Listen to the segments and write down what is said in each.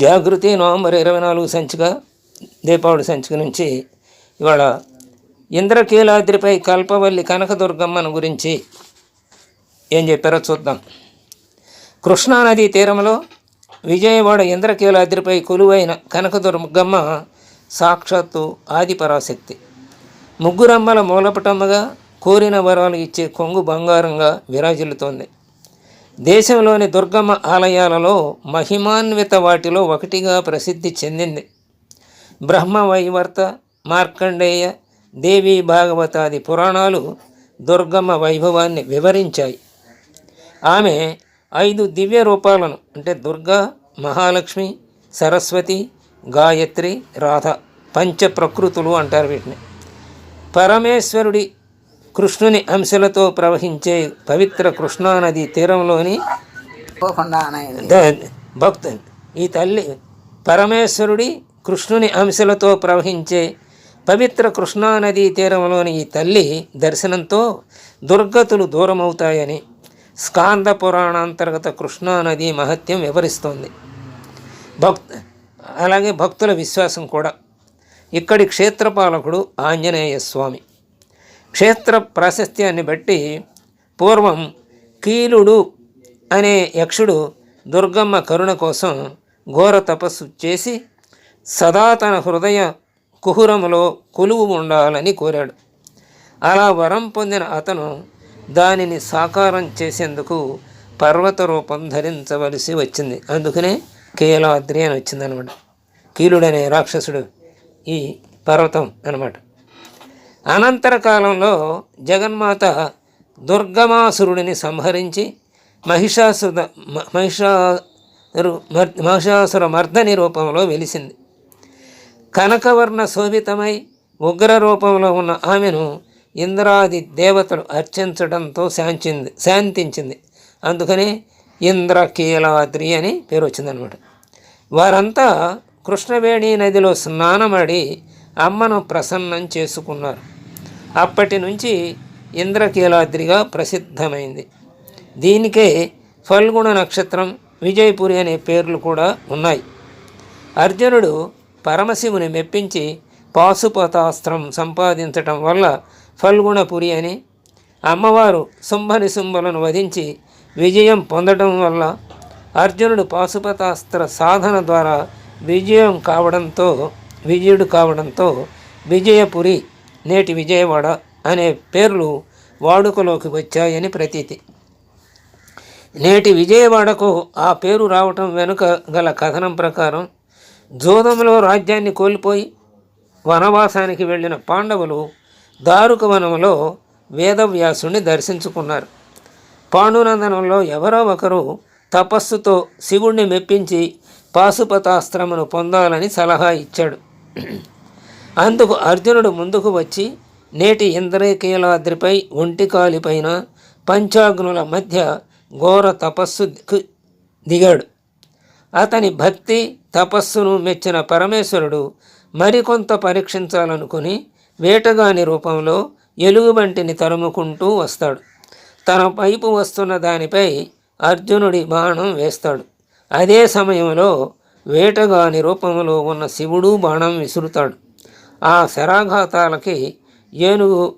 జాగృతి November ఇరవై నాలుగు సంచిక దీపావళి సంచిక నుంచి ఇవాళ ఇంద్రకీలాద్రిపై కల్పవల్లి కనకదుర్గమ్మను గురించి ఏం చెప్పారో చూద్దాం. కృష్ణానదీ తీరంలో విజయవాడ ఇంద్రకీలాద్రిపై కొలువైన కనకదుర్గమ్మ సాక్షాత్తు ఆదిపరాశక్తి. ముగ్గురమ్మల మూలపటమ్మగా కోరిన వరాలు ఇచ్చే కొంగు బంగారంగా విరాజిల్లుతోంది. దేశంలోని దుర్గమ్మ ఆలయాలలో మహిమాన్విత వాటిలో ఒకటిగా ప్రసిద్ధి చెందింది. బ్రహ్మ వైవర్త మార్కండేయ దేవి భాగవతాది పురాణాలు దుర్గమ్మ వైభవాన్ని వివరించాయి. ఆమె ఐదు దివ్య రూపాలను అంటే దుర్గా మహాలక్ష్మి సరస్వతి గాయత్రి రాధ పంచ ప్రకృతులు అంటారు వీటిని. పరమేశ్వరుడి కృష్ణుని అంశలతో ప్రవహించే పవిత్ర కృష్ణానది తీరంలోని భక్తు ఈ తల్లి పరమేశ్వరుడి కృష్ణుని అంశలతో ప్రవహించే పవిత్ర కృష్ణానదీ తీరంలోని ఈ తల్లి దర్శనంతో దుర్గతులు దూరమవుతాయని స్కాంద పురాణాంతర్గత కృష్ణానది మహత్యం వివరిస్తోంది. భక్త్ అలాగే భక్తుల విశ్వాసం కూడా. ఇక్కడి క్షేత్రపాలకుడు ఆంజనేయ స్వామి. క్షేత్ర ప్రాశస్త్యాన్ని బట్టి పూర్వం కీలుడు అనే యక్షుడు దుర్గమ్మ కరుణ కోసం ఘోర తపస్సు చేసి సదా తన హృదయ కుహురములో కొలువు ఉండాలని కోరాడు. అలా వరం పొందిన అతను దానిని సాకారం చేసేందుకు పర్వత రూపం ధరించవలసి వచ్చింది. అందుకనే కేలాద్రి అని వచ్చిందనమాట. కీలుడనే రాక్షసుడు ఈ పర్వతం అన్నమాట అనంతర కాలంలో జగన్మాత దుర్గమాసురుడిని సంహరించి మహిషాసుర మ- మహిషారు మహిషాసుర మర్దని రూపంలో వెలిసింది. కనకవర్ణ శోభితమై ఉగ్ర రూపంలో ఉన్న ఆమెను ఇంద్రాది దేవతలు అర్చించడంతో శాంతింది శాంతించింది. అందుకని ఇంద్రకీలాద్రి అని పేరు వచ్చిందనమాట. వారంతా కృష్ణవేణి నదిలో స్నానమాడి అమ్మను ప్రసన్నం చేసుకున్నారు. అప్పటి నుంచి ఇంద్రకీలాద్రిగా ప్రసిద్ధమైంది. దీనికే ఫల్గుణ నక్షత్రం విజయపురి అనే పేర్లు కూడా ఉన్నాయి. అర్జునుడు పరమశివుని మెప్పించి పాశుపతాస్త్రం సంపాదించటం వల్ల ఫల్గుణపురి అని అమ్మవారు శుంభని శుంభలను వధించి విజయం పొందడం వల్ల అర్జునుడు పాశుపతాస్త్ర సాధన ద్వారా విజయం కావడంతో విజయుడు కావడంతో విజయపురి నేటి విజయవాడ అనే పేర్లు వాడుకలోకి వచ్చాయని ప్రతీతి. నేటి విజయవాడకు ఆ పేరు రావటం వెనుక గల కథనం ప్రకారం జోదంలో రాజ్యాన్ని కోల్పోయి వనవాసానికి వెళ్ళిన పాండవులు దారుక వనంలో వేదవ్యాసుని దర్శించుకున్నారు. పాండునందనంలో ఎవరో ఒకరు తపస్సుతో శివుణ్ణి మెప్పించి పాశుపతాస్త్రమును పొందాలని సలహా ఇచ్చాడు. అందుకు అర్జునుడు ముందుకు వచ్చి నేటి ఇంద్రకీలాద్రిపై ఒంటికాలిపైన పంచాగ్నుల మధ్య ఘోర తపస్సు దిగాడు. అతని భక్తి తపస్సును మెచ్చిన పరమేశ్వరుడు మరికొంత పరీక్షించాలనుకుని వేటగాని రూపంలో ఎలుగుబంటిని తరుముకుంటూ వస్తాడు. తన పైపు వస్తున్న దానిపై అర్జునుడి బాణం వేస్తాడు. అదే సమయంలో వేటగాని రూపంలో ఉన్న శివుడు బాణం విసురుతాడు. ఆ శరాఘాతాలకి ఏనుగు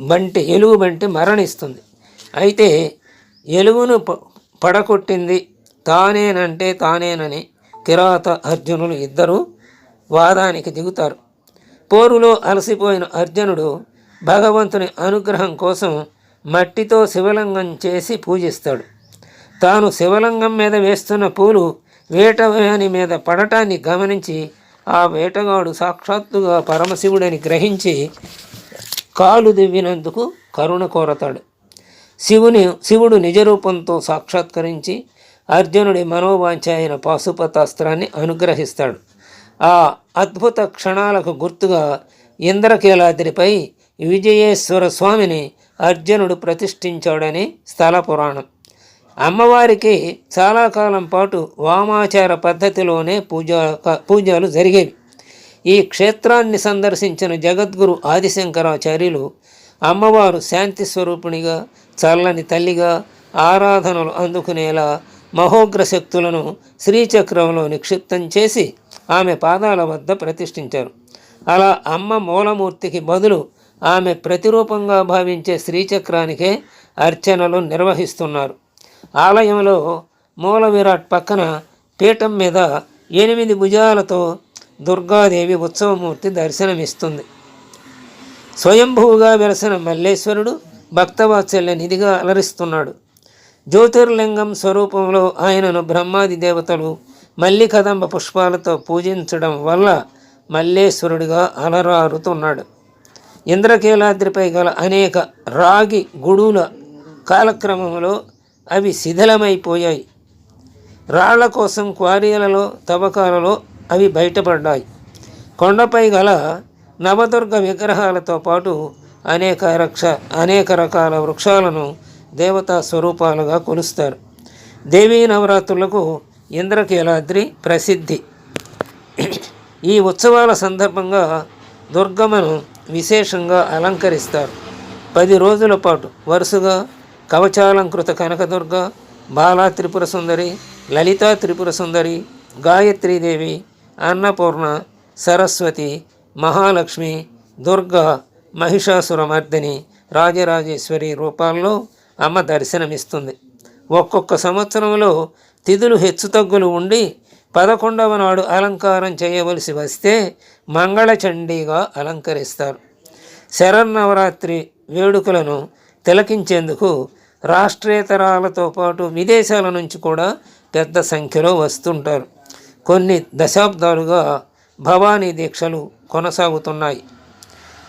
బంటి ఎలుగు బంటి మరణిస్తుంది. అయితే ఎలుగును ప- పడగొట్టింది తానేనంటే తానేనని కిరాత అర్జునులు ఇద్దరు వాదానికి దిగుతారు. పోరులో అలసిపోయిన అర్జునుడు భగవంతుని అనుగ్రహం కోసం మట్టితో శివలింగం చేసి పూజిస్తాడు. తాను శివలింగం మీద వేస్తున్న పూలు వేటవాని మీద పడటాన్ని గమనించి ఆ వేటగాడు సాక్షాత్తుగా పరమశివుడని గ్రహించి కాలు దివ్వినందుకు కరుణ కోరతాడు. శివుని శివుడు నిజరూపంతో సాక్షాత్కరించి అర్జునుడి మనోవాంఛ అయిన పాశుపతాస్త్రాన్ని అనుగ్రహిస్తాడు. ఆ అద్భుత క్షణాలకు గుర్తుగా ఇంద్రకీలాద్రిపై విజయేశ్వర స్వామిని అర్జునుడు ప్రతిష్ఠించాడని స్థల పురాణం. అమ్మవారికి చాలా కాలం పాటు వామాచార పద్ధతిలోనే పూజ పూజలు జరిగేవి. ఈ క్షేత్రాన్ని సందర్శించిన జగద్గురు ఆదిశంకరాచార్యులు అమ్మవారు శాంతి స్వరూపిణిగా చల్లని తల్లిగా ఆరాధనలు అందుకునేలా మహోగ్ర శక్తులను శ్రీచక్రంలో నిక్షిప్తం చేసి ఆమె పాదాల వద్ద ప్రతిష్ఠించారు. అలా అమ్మ మూలమూర్తికి బదులు ఆమె ప్రతిరూపంగా భావించే శ్రీచక్రానికే అర్చనలు నిర్వహిస్తున్నారు. ఆలయంలో మూల విరాట్ పక్కన పీఠం మీద ఎనిమిది భుజాలతో దుర్గాదేవి ఉత్సవమూర్తి దర్శనమిస్తుంది. స్వయంభూగా వెలసిన మల్లేశ్వరుడు భక్తవాత్సల్య నిధిగా అలరిస్తున్నాడు. జ్యోతిర్లింగం స్వరూపంలో ఆయనను బ్రహ్మాది దేవతలు మల్లికదంబ పుష్పాలతో పూజించడం వల్ల మల్లేశ్వరుడిగా అలరారుతున్నాడు. ఇంద్రకీలాద్రిపై గల అనేక రాగి గుడుల కాలక్రమంలో అవి శిథిలమైపోయాయి. రాళ్ళ కోసం క్వారీలలో తవ్వకాలలో అవి బయటపడ్డాయి. కొండపై గల నవదుర్గ విగ్రహాలతో పాటు అనేక రక్ష అనేక రకాల వృక్షాలను దేవతా స్వరూపాలుగా కొలుస్తారు. దేవీ నవరాత్రులకు ఇంద్రకీలాద్రి ప్రసిద్ధి. ఈ ఉత్సవాల సందర్భంగా దుర్గమ్మను విశేషంగా అలంకరిస్తారు. పది రోజుల పాటు వరుసగా కవచాలంకృత కనకదుర్గ బాలా త్రిపుర సుందరి లలితా త్రిపుర సుందరి గాయత్రీదేవి అన్నపూర్ణ సరస్వతి మహాలక్ష్మి దుర్గా మహిషాసురమర్దిని రాజరాజేశ్వరి రూపాల్లో అమ్మ దర్శనమిస్తుంది. ఒక్కొక్క సంవత్సరంలో తిథులు హెచ్చుతగ్గులు ఉండి పదకొండవ నాడు అలంకారం చేయవలసి వస్తే మంగళచండీగా అలంకరిస్తారు. శరన్నవరాత్రి వేడుకలను తిలకించేందుకు రాష్ట్రేతరాలతో పాటు విదేశాల నుంచి కూడా పెద్ద సంఖ్యలో వస్తుంటారు. కొన్ని దశాబ్దాలుగా భవానీ దీక్షలు కొనసాగుతున్నాయి.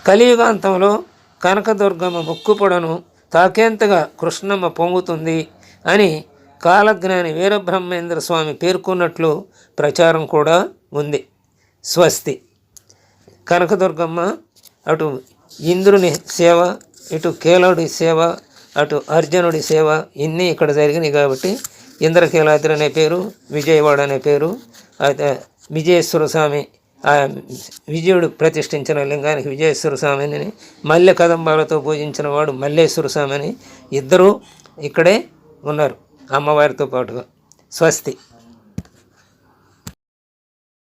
కలియుగాంతంలో కనకదుర్గమ్మ ముక్కుపొడను తాకేంతగా కృష్ణమ్మ పొంగుతుంది అని కాలజ్ఞాని వీరబ్రహ్మేంద్ర స్వామి పేర్కొన్నట్లు ప్రచారం కూడా ఉంది. స్వస్తి. కనకదుర్గమ్మ అటు ఇంద్రుని సేవ ఇటు కేలోడి సేవ అటు అర్జునుడి సేవ ఇన్ని ఇక్కడ జరిగినాయి కాబట్టి ఇంద్రకీలాద్రి అనే పేరు విజయవాడ అనే పేరు అయితే విజయేశ్వర స్వామి విజయుడు ప్రతిష్ఠించిన లింగానికి విజయేశ్వర స్వామిని మల్లె కదంబాలతో పూజించిన వాడు మల్లేశ్వర స్వామి అని ఇద్దరూ ఇక్కడే ఉన్నారు అమ్మవారితో పాటుగా. స్వస్తి.